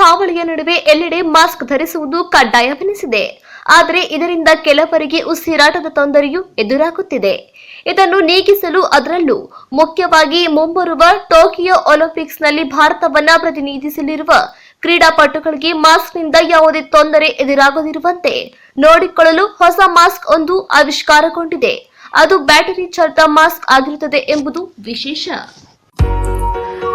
ಹಾವಳಿಯ ನಡುವೆ ಎಲ್ಲೆಡೆ ಮಾಸ್ಕ್ ಧರಿಸುವುದು ಕಡ್ಡಾಯವೆನಿಸಿದೆ ಆದರೆ ಇದರಿಂದ ಕೆಲವರಿಗೆ ಉಸಿರಾಟದ ತೊಂದರೆಯೂ ಎದುರಾಗುತ್ತಿದೆ. ಇದನ್ನು ನೀಗಿಸಲು ಅದರಲ್ಲೂ ಮುಖ್ಯವಾಗಿ ಮುಂಬರುವ ಟೋಕಿಯೋ ಒಲಿಂಪಿಕ್ಸ್ನಲ್ಲಿ ಭಾರತವನ್ನ ಪ್ರತಿನಿಧಿಸಲಿರುವ ಕ್ರೀಡಾಪಟುಗಳಿಗೆ ಮಾಸ್ಕ್ನಿಂದ ಯಾವುದೇ ತೊಂದರೆ ಎದುರಾಗದಿರುವಂತೆ ನೋಡಿಕೊಳ್ಳಲು ಹೊಸ ಮಾಸ್ಕ್ ಒಂದು ಆವಿಷ್ಕಾರಗೊಂಡಿದೆ. ಅದು ಬ್ಯಾಟರಿ ಚಾಲಿತ ಮಾಸ್ಕ್ ಆಗಿರುತ್ತದೆ ಎಂಬುದು ವಿಶೇಷ.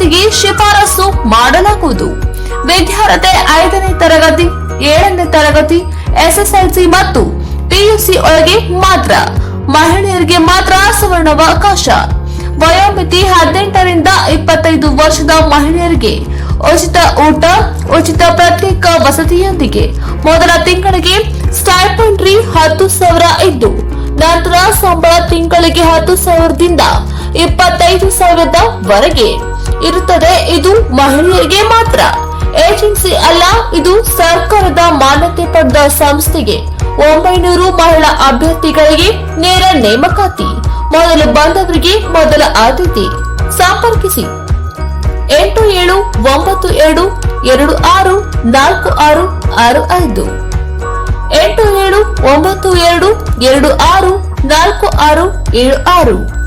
ಭರ್ತಿಗೆ ಶಿಫಾರಸು ಮಾಡಲಾಗುವುದು. ವಿದ್ಯಾರ್ಥಿ ಐದನೇ ತರಗತಿ, ಏಳನೇ ತರಗತಿ, ಎಸ್ಎಸ್ಎಲ್ಸಿ ಮತ್ತು ಪಿಯುಸಿ ಒಳಗೆ ಮಾತ್ರ ಮಹಿಳೆಯರಿಗೆ ಮಾತ್ರ ಸುವರ್ಣಾವಕಾಶ. ವಯೋಮಿತಿ ಹದಿನೆಂಟರಿಂದ ಇಪ್ಪತ್ತೈದು ವರ್ಷದ ಮಹಿಳೆಯರಿಗೆ ಉಚಿತ ಊಟ, ಉಚಿತ ಪ್ರತ್ಯೇಕ ವಸತಿಯೊಂದಿಗೆ ಮೊದಲ ತಿಂಗಳಿಗೆ ಸ್ಟೈಪಂಡ್ರಿ ಹತ್ತು ಸಾವಿರ ಇದ್ದು, ನಂತರ ಸಂಬಳ ತಿಂಗಳಿಗೆ ಹತ್ತು ಸಾವಿರದಿಂದ ಇಪ್ಪತ್ತೈದು ಸಾವಿರದ ವರೆಗೆ ಇರುತ್ತದೆ. ಇದು ಮಹಿಳೆಯರಿಗೆ ಮಾತ್ರ. ಏಜೆನ್ಸಿ ಅಲ್ಲ, ಇದು ಸರ್ಕಾರದ ಮಾನ್ಯತೆ ಪಡೆದ ಸಂಸ್ಥೆಗೆ. ಒಂಬೈನೂರು ಮಹಿಳಾ ಅಭ್ಯರ್ಥಿಗಳಿಗೆ ನೇರ ನೇಮಕಾತಿ. ಮೊದಲು ಬಂದವರಿಗೆ ಮೊದಲ ಆದ್ಯತೆ. ಸಂಪರ್ಕಿಸಿ. ಎಂಟು ಏಳು ಒಂಬತ್ತು ಎರಡು ಎರಡು ಆರು ನಾಲ್ಕು ಆರು ಆರು ಐದು. ಎಂಟು ಏಳು ಒಂಬತ್ತು ಎರಡು ಎರಡು ಆರು ನಾಲ್ಕು ಆರು ಏಳು ಆರು.